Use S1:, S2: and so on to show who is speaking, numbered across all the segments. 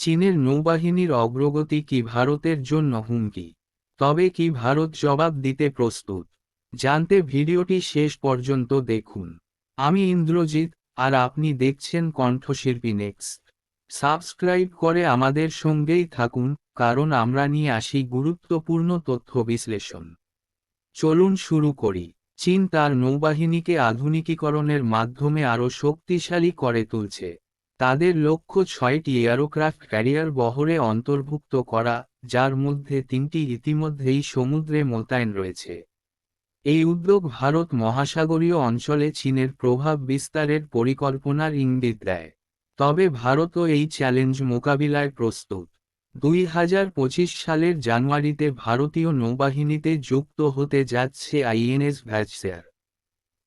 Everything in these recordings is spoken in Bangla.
S1: চীনের নৌবাহিনীর অগ্রগতি কি ভারতের জন্য হুমকি? তবে কি ভারত জবাব দিতে প্রস্তুত? জানতে ভিডিওটি শেষ পর্যন্ত দেখুন। আমি ইন্দ্রজিৎ, আর আপনি দেখছেন কণ্ঠশিল্পী নেক্সট। সাবস্ক্রাইব করে আমাদের সঙ্গেই থাকুন, কারণ আমরা নিয়ে আসি গুরুত্বপূর্ণ তথ্য বিশ্লেষণ। চলুন শুরু করি। চীন তার নৌবাহিনীকে আধুনিকীকরণের মাধ্যমে আরও শক্তিশালী করে তুলছে। তাদের লক্ষ্য ছয়টি এয়ারোক্রাফট ক্যারিয়ার বহরে অন্তর্ভুক্ত করা, যার মধ্যে তিনটি ইতিমধ্যেই সমুদ্রে মোতায়েন রয়েছে। এই উদ্যোগ ভারত মহাসাগরীয় অঞ্চলে চীনের প্রভাব বিস্তারের পরিকল্পনার ইঙ্গিত দেয়। তবে ভারতও এই চ্যালেঞ্জ মোকাবিলায় প্রস্তুত। দুই হাজার পঁচিশ সালের জানুয়ারিতে ভারতীয় নৌবাহিনীতে যুক্ত হতে যাচ্ছে আইএনএস ভ্যাজসেয়ার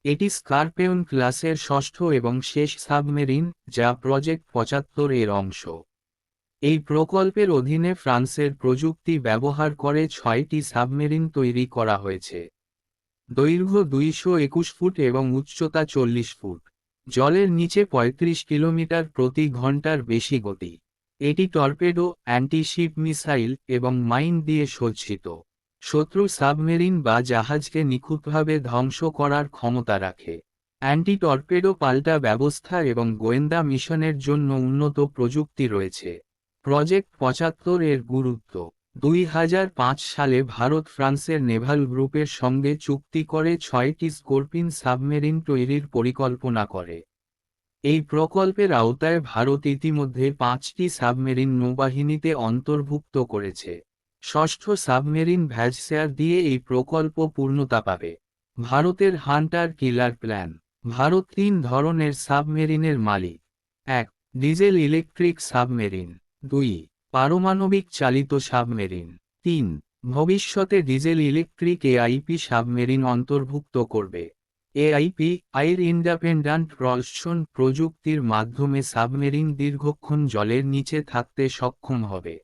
S1: এটি স্কারপেয়ন ক্লাসের ষষ্ঠ এবং শেষ সাবমেরিন, যা প্রজেক্ট পঁচাত্তর এর অংশ। এই প্রকল্পের অধীনে ফ্রান্সের প্রযুক্তি ব্যবহার করে ছয়টি সাবমেরিন তৈরি করা হয়েছে। দৈর্ঘ্য দুইশো একুশ ফুট এবং উচ্চতা চল্লিশ ফুট। জলের নিচে ৩৫ কিলোমিটার প্রতি ঘণ্টার বেশি গতি। এটি টর্পেডো, অ্যান্টিশিপ মিসাইল এবং মাইন দিয়ে সজ্জিত। শত্রু সাবমেরিন বা জাহাজকে নিখুঁতভাবে ধ্বংস করার ক্ষমতা রাখে। অ্যান্টি টর্পেডো পাল্টা ব্যবস্থা এবং গোয়েন্দা মিশনের জন্য উন্নত প্রযুক্তি রয়েছে। প্রজেক্ট পঁচাত্তর এর গুরুত্ব। দুই হাজার পাঁচ সালে ভারত ফ্রান্সের নেভাল গ্রুপের সঙ্গে চুক্তি করে ছয়টি স্কোরপিন সাবমেরিন তৈরির পরিকল্পনা করে। এই প্রকল্পের আওতায় ভারত ইতিমধ্যে পাঁচটি সাবমেরিন নৌবাহিনীতে অন্তর্ভুক্ত করেছে। ষষ্ঠ সাবমেরিন ভ্যাজসেয়ার দিয়ে এই প্রকল্প পূর্ণতা পাবে। ভারতের হান্টার কিলার প্ল্যান। ভারত তিন ধরনের সাবমেরিনের মালিক। এক, ডিজেল ইলেকট্রিক সাবমেরিন। দুই, পারমাণবিক চালিত সাবমেরিন। তিন, ভবিষ্যতে ডিজেল ইলেকট্রিক এআইপি সাবমেরিন অন্তর্ভুক্ত করবে। এআইপি, আইর ইন্ডিপেন্ডেন্ট প্রলশন প্রযুক্তির মাধ্যমে সাবমেরিন দীর্ঘক্ষণ জলের নিচে থাকতে সক্ষম হবে।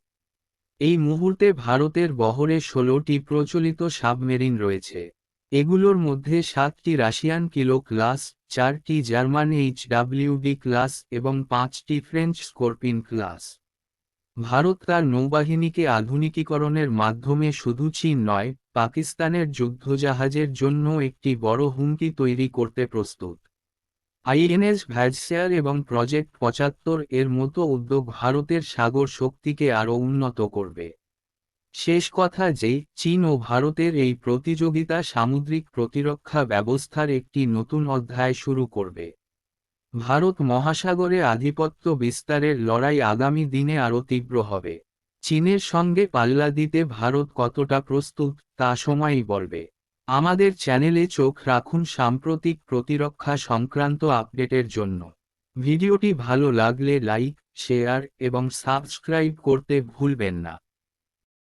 S1: এই মুহূর্তে ভারতের বহরে ষোলোটি প্রচলিত সাবমেরিন রয়েছে। এগুলোর মধ্যে সাতটি রাশিয়ান কিলো ক্লাস, চারটি জার্মান এইচডাব্লিউডি ক্লাস এবং পাঁচটি ফ্রেঞ্চ স্কর্পিন ক্লাস। ভারত তার নৌবাহিনীকে আধুনিকীকরণের মাধ্যমে শুধু চীন নয়, পাকিস্তানের যুদ্ধজাহাজের জন্য একটি বড় হুমকি তৈরি করতে প্রস্তুত। আইএনএস ভ্যাজসেয়ার এবং প্রজেক্ট পঁচাত্তর এর মতো উদ্যোগ ভারতের সাগর শক্তিকে আরও উন্নত করবে। শেষ কথা যে, চীন ও ভারতের এই প্রতিযোগিতা সামুদ্রিক প্রতিরক্ষা ব্যবস্থার একটি নতুন অধ্যায় শুরু করবে। ভারত মহাসাগরে আধিপত্য বিস্তারের লড়াই আগামী দিনে আরও তীব্র হবে। চীনের সঙ্গে পাল্লা দিতে ভারত কতটা প্রস্তুত, তা সময়ই বলবে। আমাদের চ্যানেলে চোখ রাখুন সাম্প্রতিক প্রতিরক্ষা সংক্রান্ত আপডেটের জন্য। ভিডিওটি ভালো লাগলে লাইক, শেয়ার এবং সাবস্ক্রাইব করতে ভুলবেন না।